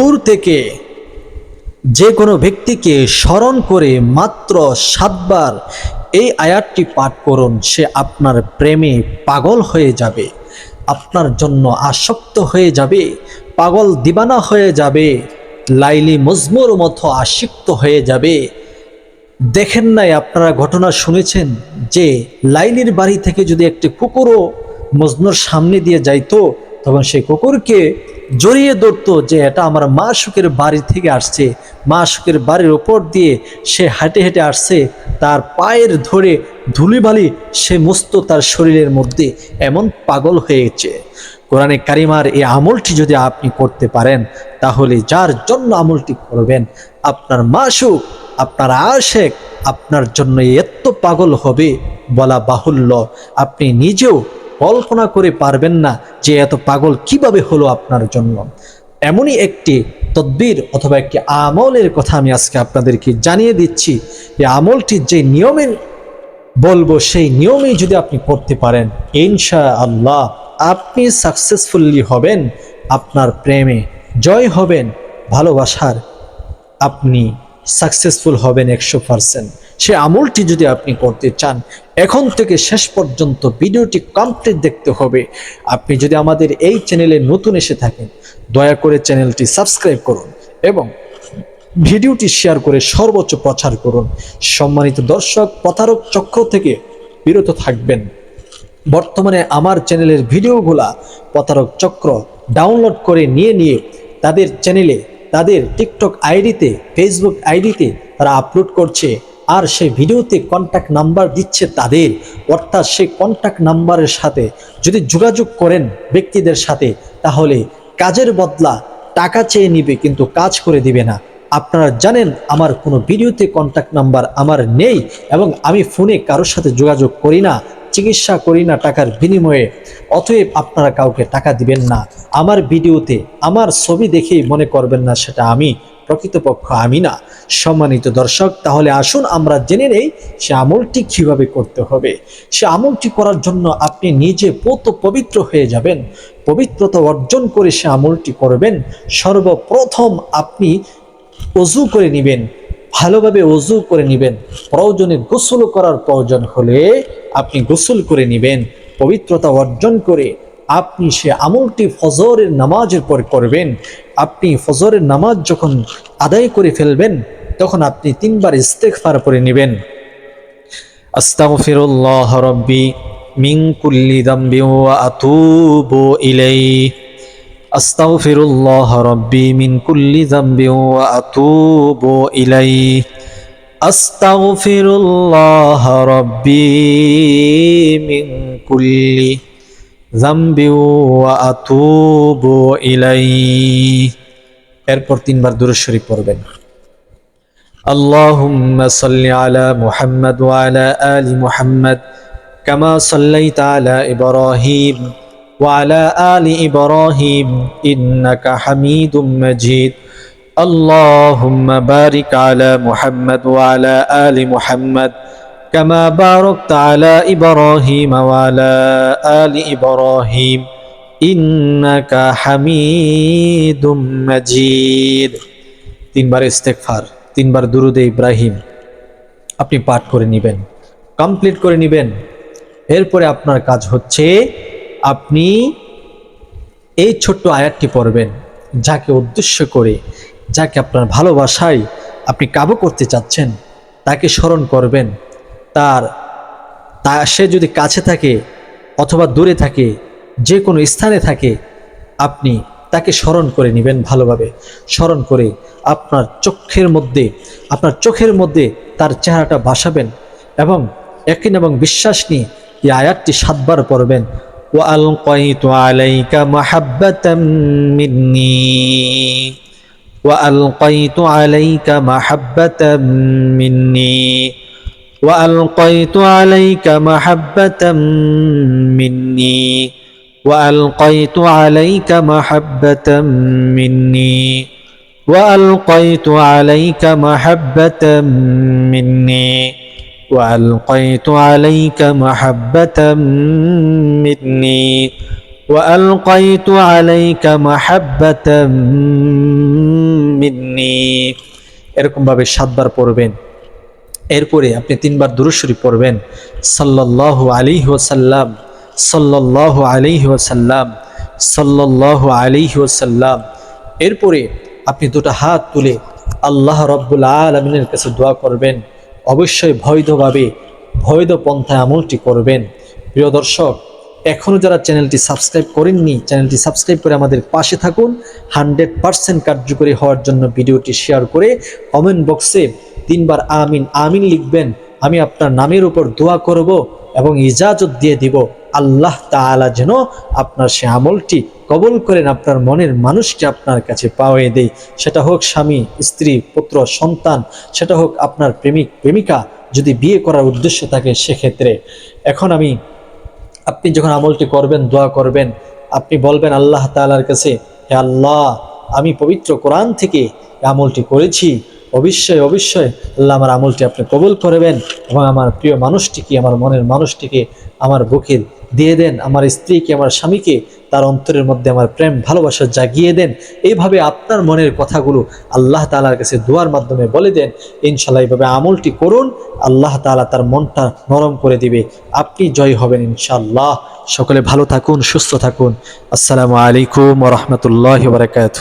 দূর থেকে যে কোনো ব্যক্তিকে স্মরণ করে মাত্র সাতবার এই আয়াতটি পাঠ করুন, সে আপনার প্রেমে পাগল হয়ে যাবে, আপনার জন্য আসক্ত হয়ে যাবে, পাগল দিবানা হয়ে যাবে, লাইলি মজমুর মতো আসক্ত হয়ে যাবে। দেখেন নাই আপনারা ঘটনা শুনেছেন যে লাইলির বাড়ি থেকে যদি একটি কুকুরও মজনুর সামনে দিয়ে যাইতো, তখন সেই কুকুরকে জড়িয়ে ধরতো যে এটা আমার মা সুখের বাড়ি থেকে আসছে। মা সুখের বাড়ির ওপর দিয়ে সে হেঁটে হেঁটে আসছে। তার পায়ের ধরে ধুলিবালি সে মুস্ত তার শরীরের মধ্যে। এমন পাগল হয়েছে। কোরআনে কারিমার এই আমলটি যদি আপনি করতে পারেন, তাহলে যার জন্য আমলটি করবেন, আপনার মাসুক আপনার আশেক আপনার জন্য এত পাগল হবে বলা বাহুল্য। আপনি নিজেও কল্পনা করে পারবেন না যে এত পাগল কীভাবে হলো আপনার জন্য। এমনই একটি তদ্বির অথবা একটি আমলের কথা আমি আজকে আপনাদেরকে জানিয়ে দিচ্ছি। এই আমলটি যে নিয়মে বলব, সেই নিয়মেই যদি আপনি করতে পারেন ইনশা আল্লাহ আপনি সাকসেসফুলি হবেন, আপনার প্রেমে জয় হবেন, ভালোবাসার আপনি সাকসেসফুল হবেন একশো পারসেন্ট সে আমলটি যদি আপনি করতে চান, এখন থেকে শেষ পর্যন্ত ভিডিওটি কমপ্লিট দেখতে হবে। আপনি যদি আমাদের এই চ্যানেলে নতুন এসে থাকেন, দয়া করে চ্যানেলটি সাবস্ক্রাইব করুন এবং ভিডিওটি শেয়ার করে সর্বোচ্চ প্রচার করুন। সম্মানিত দর্শক, প্রতারক চক্র থেকে বিরত থাকবেন। বর্তমানে আমার চ্যানেলের ভিডিওগুলা প্রতারক চক্র ডাউনলোড করে নিয়ে নিয়ে তাদের চ্যানেলে তাদের টিকটক আইডিতে ফেসবুক আইডিতে তারা আপলোড করছে। আর সেই ভিডিওতে কন্ট্যাক্ট নাম্বার দিচ্ছে তাদের। অর্থাৎ সেই কন্ট্যাক্ট নাম্বারের সাথে যদি যোগাযোগ করেন ব্যক্তিদের সাথে, তাহলে কাজের বদলা টাকা চেয়ে নিবে কিন্তু কাজ করে দিবে না। আপনারা জানেন আমার কোনো ভিডিওতে কন্ট্যাক্ট নাম্বার আমার নেই এবং আমি ফোনে কারোর সাথে যোগাযোগ করি না, চিকিৎসা করি না টাকার বিনিময়ে। অতএব আপনারা কাউকে টাকা দিবেন না। আমার ভিডিওতে, আমার ছবি দেখেই মনে করবেন না সেটা আমি। প্রকৃতপক্ষ আমি না। সম্মানিত দর্শক, তাহলে আসুন আমরা জেনে নেই সে আমলটি কীভাবে করতে হবে। সে আমলটি করার জন্য আপনি নিজে পত পবিত্র হয়ে যাবেন। পবিত্রতা অর্জন করে সে আমলটি করবেন। সর্বপ্রথম আপনি অজু করে নেবেন। ভালোভাবে অজু করে নেবেন। প্রয়োজনে গোসল করার প্রয়োজন হলে আপনি গোসল করে নেবেন। পবিত্রতা অর্জন করে আপনি সে আমলটি ফজরের নামাজের পর করবেন। আপনি ফজরের নামাজ যখন আদায় করে ফেলবেন, তখন আপনি তিনবার ইস্তেকফার করে নেবেন। আস্তাগফিরুল্লাহ রব্বি মিন কুল্লি দামবি ওয়া আতুবু ইলাইহি। আস্তাগফিরুল্লাহ রব্বি মিন কুল্লি দামবি ওয়া আতুবু ইলাইহি। আস্তাগফিরুল্লাহ রব্বি মিন কুল্লি দামবি ওয়া আতুবু ইলাইহি এরপর তিনবার দুরূদ শরীফ পড়বেন اللهم صل على محمد وعلى آل محمد كما صليت على إبراهيم وعلى آل إبراهيم إنك حميد مجيد اللهم بارك على محمد وعلى آل محمد كما باركت على إبراهيم وعلى آل إبراهيم إنك حميد مجيد তিনবার ইস্তেকফার তিনবার দুরুদে ইব্রাহিম আপনি পাঠ করে নেবেন কমপ্লিট করে নেবেন এরপরে আপনার কাজ হচ্ছে আপনি এই ছোট্ট আয়াতটি পড়বেন যাকে উদ্দেশ্য করে যাকে আপনার ভালোবাসায় আপনি কাবু করতে চাচ্ছেন তাকে স্মরণ করবেন তার তা সে যদি কাছে থাকে অথবা দূরে থাকে যে কোনো স্থানে থাকে আপনি তাকে স্মরণ করে নেবেন ভালোভাবে স্মরণ করে আপনার চোখের মধ্যে আপনার চোখের মধ্যে তার চেহারাটা বাসাবেন এবং একই এবং বিশ্বাস নিয়ে এই আয়াতটি সাতবার পড়বেন وألقيت عليك محبة مني وألقيت عليك محبة مني وألقيت عليك محبة مني وألقيت عليك محبة مني وألقيت عليك محبة مني وألقيت عليك محبة مني وألقيت عليك محبة উদ্দিনি এরকমভাবে সাতবার পড়বেন এরপরে আপনি তিনবার দুরুশরী পড়বেন। সাল্লাহ আলী ওসাল্লাম সাল্লাহ আলী ওসাল্লাম সাল্লাহ আলী ওসাল্লাম এরপরে আপনি দুটা হাত তুলে আল্লাহ রব্বুল আলমিনের কাছে দোয়া করবেন। অবশ্যই ভৈধভাবে ভৈধ পন্থায় আমলটি করবেন। প্রিয় দর্শক এখনও যারা চ্যানেলটি সাবস্ক্রাইব করেননি, চ্যানেলটি সাবস্ক্রাইব করে আমাদের পাশে থাকুন। হান্ড্রেড পারসেন্ট কার্যকরী হওয়ার জন্য ভিডিওটি শেয়ার করে কমেন্ট বক্সে তিনবার আমিন আমিন লিখবেন। আমি আপনার নামের উপর দোয়া করব এবং ইজাজত দিয়ে দিব। আল্লাহ তাআলা যেন আপনার সে আমলটি কবল করেন, আপনার মনের মানুষকে আপনার কাছে পাওয়ে দেয় সেটা হোক স্বামী, স্ত্রী, পুত্র, সন্তান, সেটা হোক আপনার প্রেমিক, প্রেমিকা যদি বিয়ে করার উদ্দেশ্য থাকে সেক্ষেত্রে। এখন আমি আপনি যখন আমলটি করবেন, দোয়া করবেন, আপনি বলবেন আল্লাহ তালার কাছে, হে আল্লাহ, আমি পবিত্র কোরআন থেকে আমলটি করেছি। অবশ্যই অবশ্যই আল্লাহ আমার আমলটি আপনি কবুল করবেন এবং আমার প্রিয় মানুষটিকে, আমার মনের মানুষটিকে আমার বুকে দিয়ে দেন, আমার স্ত্রীকে, আমার স্বামীকে, তার অন্তরের মধ্যে আমার প্রেম, ভালোবাসা জাগিয়ে দেন। এইভাবে আপনার মনের কথাগুলো আল্লাহ তালার কাছে দোয়ার মাধ্যমে বলে দেন। ইনশাল্লাহ এইভাবে আমলটি করুন, আল্লাহ তালা তার মনটা নরম করে দিবে। আপনি জয় হবেন ইনশাল্লাহ সকলে ভালো থাকুন, সুস্থ থাকুন। আসসালামু আলাইকুম রহমতুল্লাহ বারকাত